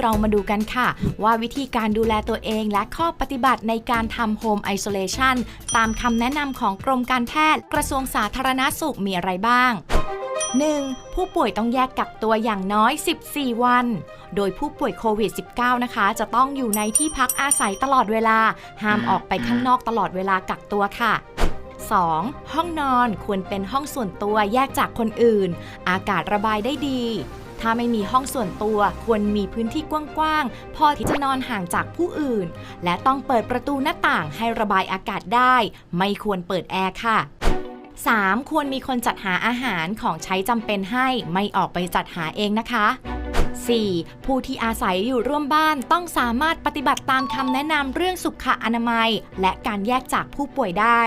เรามาดูกันค่ะ ว่าวิธีการดูแลตัวเองและข้อปฏิบัติในการทำ Home Isolation ตามคำแนะนำของกรมการแพทย์ กระทรวงสาธารณสุขมีอะไรบ้าง 1. ผู้ป่วยต้องแยกกักตัวอย่างน้อย 14 วัน โดยผู้ป่วยโควิด -19 นะคะ จะต้องอยู่ในที่พักอาศัยตลอดเวลา ห้ามออกไปข้างนอกตลอดเวลากักตัวค่ะ 2. ห้องนอนควรเป็นห้องส่วนตัวแยกจากคนอื่น อากาศระบายได้ดี ถ้าไม่มีห้องส่วนตัว ควรมีพื้นที่กว้างๆ พอที่จะนอนห่างจากผู้อื่น และต้องเปิดประตูหน้าต่างให้ระบายอากาศได้ ไม่ควรเปิดแอร์ค่ะ 3. ควรมีคนจัดหาอาหารของใช้จำเป็นให้ไม่ออกไปจัดหาเองนะคะ 4. ผู้ที่อาศัยอยู่ร่วมบ้านต้องสามารถปฏิบัติตามคำแนะนำเรื่องสุขอนามัย และการแยกจากผู้ป่วยได้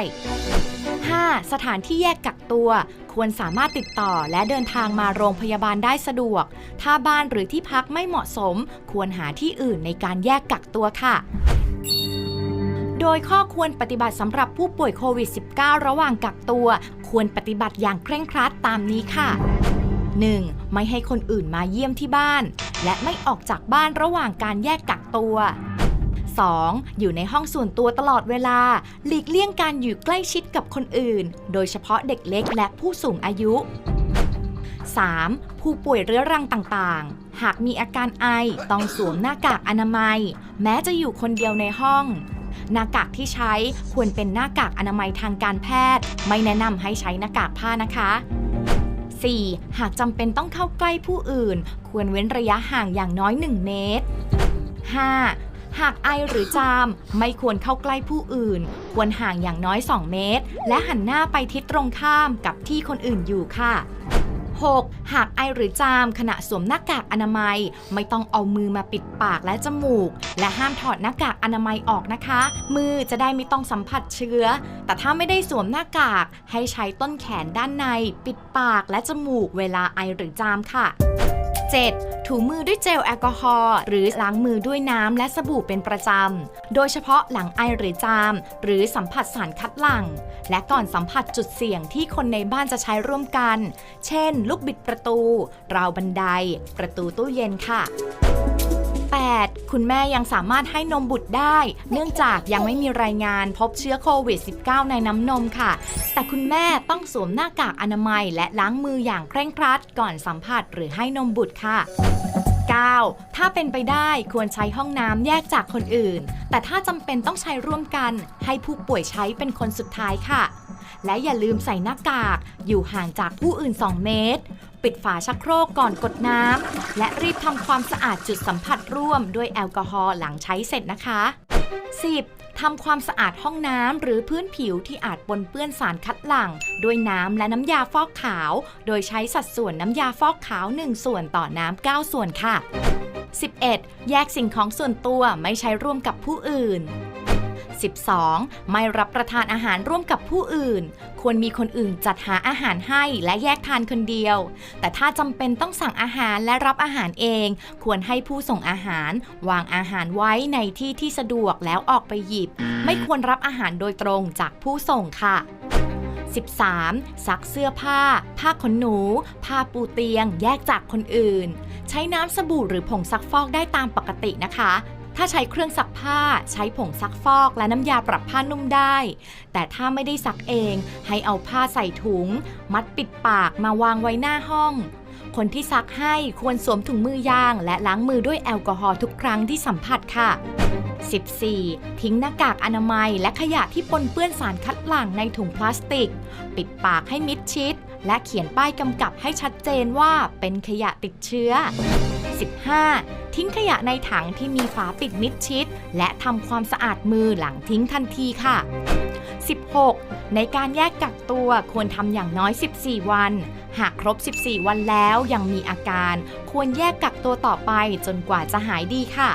5. สถานที่แยกกักตัว ควรสามารถติดต่อและเดินทางมาโรงพยาบาลได้สะดวก ถ้าบ้านหรือที่พักไม่เหมาะสม ควรหาที่อื่นในการแยกกักตัวค่ะโดยข้อควรปฏิบัติสำหรับผู้ป่วยโควิด -19 ระหว่างกักตัว ควรปฏิบัติอย่างเคร่งครัดตามนี้ค่ะ 1. ไม่ให้คนอื่นมาเยี่ยมที่บ้าน และไม่ออกจากบ้านระหว่างการแยกกักตัว 2. อยู่ในห้องส่วนตัวตลอดเวลา หลีกเลี่ยงการอยู่ใกล้ชิดกับคนอื่น โดยเฉพาะเด็กเล็กและผู้สูงอายุ 3. ผู้ป่วยเรื้อรังต่างๆ หากมีอาการไอต้องสวมหน้ากากอนามัย แม้จะอยู่คนเดียวในห้อง หน้ากากที่ใช้ควรเป็นหน้ากากอนามัยทางการแพทย์ ไม่แนะนำให้ใช้หน้ากากผ้านะคะ 4. หากจำเป็นต้องเข้าใกล้ผู้อื่น ควรเว้นระยะห่างอย่างน้อย 1 เมตร 5. หากไอหรือจาม ไม่ควรเข้าใกล้ผู้อื่น ควรห่างอย่างน้อย 2 เมตร และหันหน้าไปทิศตรงข้ามกับที่คนอื่นอยู่ค่ะ 6. หากไอหรือจามขณะสวมหน้ากากอนามัย ไม่ต้องเอามือมาปิดปากและจมูก และห้ามถอดหน้ากากอนามัยออกนะคะ มือจะได้ไม่ต้องสัมผัสเชื้อ แต่ถ้าไม่ได้สวมหน้ากากให้ใช้ต้นแขนด้านใน ปิดปากและจมูกเวลาไอหรือจามค่ะ 7. ถูมือด้วยเจลแอลกอฮอล์หรือล้างมือด้วยน้ำและสบู่เป็นประจำ โดยเฉพาะหลังไอหรือจาม หรือสัมผัสสารคัดหลั่ง และก่อนสัมผัสจุดเสี่ยงที่คนในบ้านจะใช้ร่วมกัน เช่น ลูกบิดประตู ราวบันได ประตูตู้เย็นค่ะ คุณแม่ยังสามารถให้นมบุตรได้ เนื่องจากยังไม่มีรายงานพบเชื้อโควิด -19 ในน้ำนมค่ะ แต่คุณแม่ต้องสวมหน้ากากอนามัยและล้างมืออย่างเคร่งครัด ก่อนสัมผัสหรือให้นมบุตรค่ะ 9. ถ้าเป็นไปได้ควรใช้ห้องน้ำแยกจากคนอื่น แต่ถ้าจำเป็นต้องใช้ร่วมกัน ให้ผู้ป่วยใช้เป็นคนสุดท้ายค่ะ และอย่าลืมใส่หน้ากาก อยู่ห่างจากผู้อื่น 2 เมตร ปิดฝาชักโครกก่อนกดน้ำ และรีบทำความสะอาดจุดสัมผัสร่วมด้วยแอลกอฮอล์หลังใช้เสร็จนะคะ 10. ทำความสะอาดห้องน้ำหรือพื้นผิวที่อาจปนเปื้อนสารคัดหลั่ง ด้วยน้ำและน้ำยาฟอกขาว โดยใช้สัดส่วนน้ำยาฟอกขาว 1 ส่วนต่อน้ำ9ส่วนค่ะ 11. แยกสิ่งของส่วนตัวไม่ใช้ร่วมกับผู้อื่น 12. ไม่รับประทานอาหารร่วมกับผู้อื่น ควรมีคนอื่นจัดหาอาหารให้และแยกทานคนเดียว แต่ถ้าจำเป็นต้องสั่งอาหารและรับอาหารเอง ควรให้ผู้ส่งอาหาร วางอาหารไว้ในที่ที่สะดวกแล้วออกไปหยิบ ไม่ควรรับอาหารโดยตรงจากผู้ส่งค่ะ 13. ซักเสื้อผ้า ผ้าขนหนู ผ้าปูเตียง แยกจากคนอื่น ใช้น้ำสบู่หรือผงซักฟอกได้ตามปกตินะคะ ถ้าใช้เครื่องซักผ้า ใช้ผงซักฟอกและน้ำยาปรับผ้านุ่มได้ แต่ถ้าไม่ได้ซักเองให้เอาผ้าใส่ถุง มัดปิดปากมาวางไว้หน้าห้อง คนที่ซักให้ควรสวมถุงมือยาง และล้างมือด้วยแอลกอฮอล์ทุกครั้งที่สัมผัสค่ะ 14. ทิ้งหน้ากากอนามัยและขยะที่ปนเปื้อนสารคัดหลั่งในถุงพลาสติก ปิดปากให้มิดชิด และเขียนป้ายกำกับให้ชัดเจนว่าเป็นขยะติดเชื้อ 15. ทิ้งขยะในถังที่มีฝาปิดมิดชิด และทำความสะอาดมือหลังทิ้งทันทีค่ะ 16. ในการแยกกักตัวควรทำอย่างน้อย 14 วัน หากครบ 14 วันแล้วยังมีอาการ ควรแยกกักตัวต่อไปจนกว่าจะหายดีค่ะ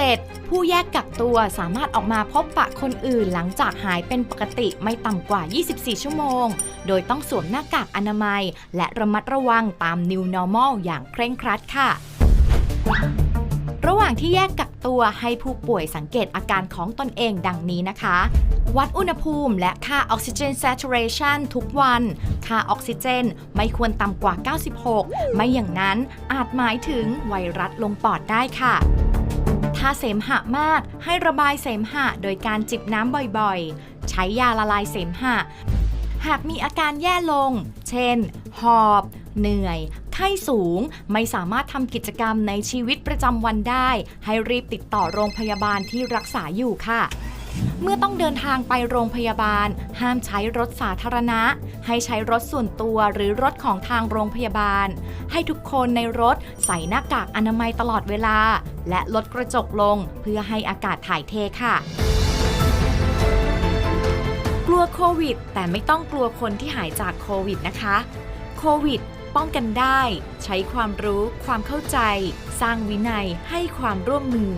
17. ผู้แยกกักตัวสามารถออกมาพบปะคนอื่นหลังจากหายเป็นปกติไม่ต่ำกว่า 24 ชั่วโมง โดยต้องสวมหน้ากากอนามัย และระมัดระวังตาม New Normal อย่างเคร่งครัดค่ะ ระหว่างที่แยกกักตัวให้ผู้ป่วยสังเกตอาการของตนเองดังนี้นะคะ วัดอุณหภูมิและค่าออกซิเจน saturation ทุกวัน ค่าออกซิเจนไม่ควรต่ำกว่า 96 ไม่อย่างนั้นอาจหมายถึงไวรัสลงปอดได้ค่ะ ถ้าเสมหะมากให้ระบายเสมหะโดยการจิบน้ำบ่อยๆ ใช้ยาละลายเสมหะ หากมีอาการแย่ลง เช่น หอบ เหนื่อย ไข้สูง ไม่สามารถทำกิจกรรมในชีวิตประจำวันได้ ให้รีบติดต่อโรงพยาบาลที่รักษาอยู่ค่ะ เมื่อต้องเดินทางไปโรงพยาบาล ห้ามใช้รถสาธารณะ ให้ใช้รถส่วนตัวหรือรถของทางโรงพยาบาล ให้ทุกคนในรถใส่หน้ากากอนามัยตลอดเวลา และลดกระจกลงเพื่อให้อากาศถ่ายเทค่ะกลัวโควิด แต่ไม่ต้องกลัวคนที่หายจากโควิดนะคะ โควิด ป้องกันได้ ใช้ความรู้ความเข้าใจ สร้างวินัยให้ความร่วมมือ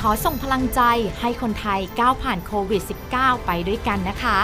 ขอส่งพลังใจให้คนไทยก้าวผ่านโควิด -19 ไปด้วยกันนะคะ